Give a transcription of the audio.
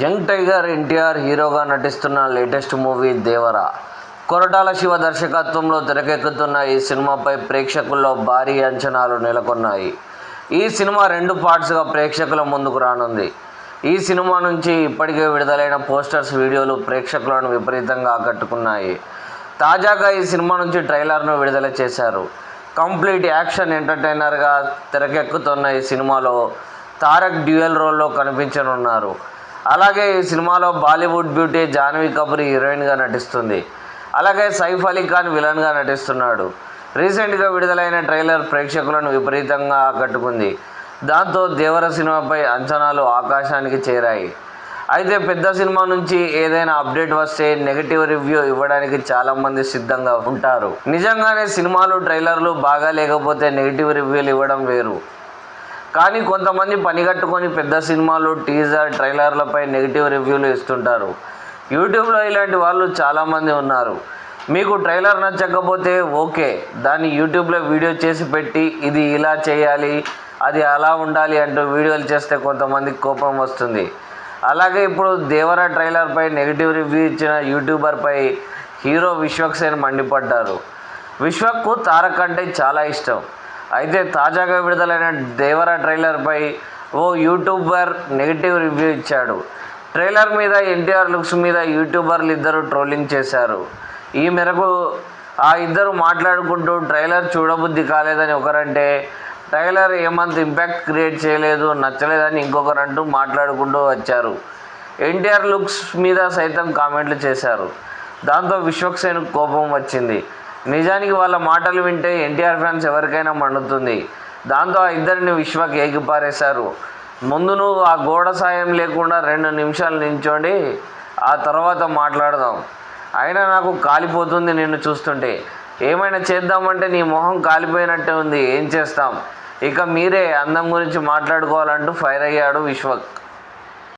Young tiger NTR హీరోగా నటిస్తున్న latest movie Devara. Koratala Siva దర్శకత్వంలో తెరకెక్కుతున్న ఈ సినిమాపై ప్రేక్షకుల్లో భారీ అంచనాలు నెలకొన్నాయి. ఈ సినిమా రెండు పార్ట్స్గా ప్రేక్షకుల ముందుకు రానుంది. ఈ సినిమా నుంచి ఇప్పటికే విడుదలైన పోస్టర్స్ వీడియోలు ప్రేక్షకులను విపరీతంగా ఆకట్టుకున్నాయి. తాజాగా ఈ సినిమా నుంచి ట్రైలర్ను విడుదల చేశారు. కంప్లీట్ యాక్షన్ ఎంటర్టైనర్గా తెరకెక్కుతున్న ఈ సినిమాలో తారక్ డ్యూయల్ రోల్లో కనిపించనున్నారు. అలాగే ఈ సినిమాలో బాలీవుడ్ బ్యూటీ జాహ్నవి కపూర్ హీరోయిన్గా నటిస్తుంది. అలాగే సైఫ్ అలీ ఖాన్ విలన్గా నటిస్తున్నాడు. రీసెంట్గా విడుదలైన ట్రైలర్ ప్రేక్షకులను విపరీతంగా ఆకట్టుకుంది. దాంతో దేవర సినిమాపై అంచనాలు ఆకాశానికి చేరాయి. అయితే పెద్ద సినిమా నుంచి ఏదైనా అప్డేట్ వస్తే నెగటివ్ రివ్యూ ఇవ్వడానికి చాలామంది సిద్ధంగా ఉంటారు. నిజంగానే సినిమాలు ట్రైలర్లు బాగా లేకపోతే నెగిటివ్ రివ్యూలు ఇవ్వడం వేరు. కానీ కొంతమంది పనిగట్టుకొని పెద్ద సినిమాలు టీజర్ ట్రైలర్లపై నెగిటివ్ రివ్యూలు ఇస్తుంటారు. యూట్యూబ్లో ఇలాంటి వాళ్ళు చాలామంది ఉన్నారు. మీకు ట్రైలర్ నచ్చకపోతే ఓకే దాన్ని యూట్యూబ్లో వీడియో చేసి పెట్టి ఇది ఇలా చేయాలి అది అలా ఉండాలి అంటూ వీడియోలు చేస్తే కొంతమందికి కోపం వస్తుంది. అలాగే ఇప్పుడు దేవరా ట్రైలర్పై నెగిటివ్ రివ్యూ ఇచ్చిన యూట్యూబర్పై హీరో విశ్వక్సేన్ మండిపడ్డారు. విశ్వక్కు తారక్ అంటే చాలా ఇష్టం. అయితే తాజాగా విడుదలైన దేవర ట్రైలర్పై ఓ యూట్యూబర్ నెగిటివ్ రివ్యూ ఇచ్చాడు. ట్రైలర్ మీద ఎన్టీఆర్ లుక్స్ మీద యూట్యూబర్లు ఇద్దరు ట్రోలింగ్ చేశారు. ఈ మేరకు ఆ ఇద్దరు మాట్లాడుకుంటూ ట్రైలర్ చూడబుద్ధి కాలేదని ఒకరంటే ట్రైలర్ ఏమంత ఇంపాక్ట్ క్రియేట్ చేయలేదు నచ్చలేదని ఇంకొకరు అంటూ మాట్లాడుకుంటూ వచ్చారు. ఎన్టీఆర్ లుక్స్ మీద సైతం కామెంట్లు చేశారు. దాంతో విశ్వక్సేన్ కోపం వచ్చింది. నిజానికి వాళ్ళ మాటలు వింటే ఎన్టీఆర్ ఫ్యాన్స్ ఎవరికైనా మండుతుంది. దాంతో ఆ ఇద్దరిని విశ్వక్ ఏగిపారేశారు. ముందు నువ్వు ఆ గోడ సాయం లేకుండా రెండు నిమిషాలు నించోండి ఆ తర్వాత మాట్లాడదాం. అయినా నాకు కాలిపోతుంది నిన్ను చూస్తుంటే. ఏమైనా చేద్దామంటే నీ మొహం కాలిపోయినట్టే ఉంది ఏం చేస్తాం? ఇక మీరే అందం గురించి మాట్లాడుకోవాలంటూ ఫైర్ అయ్యాడు విశ్వక్.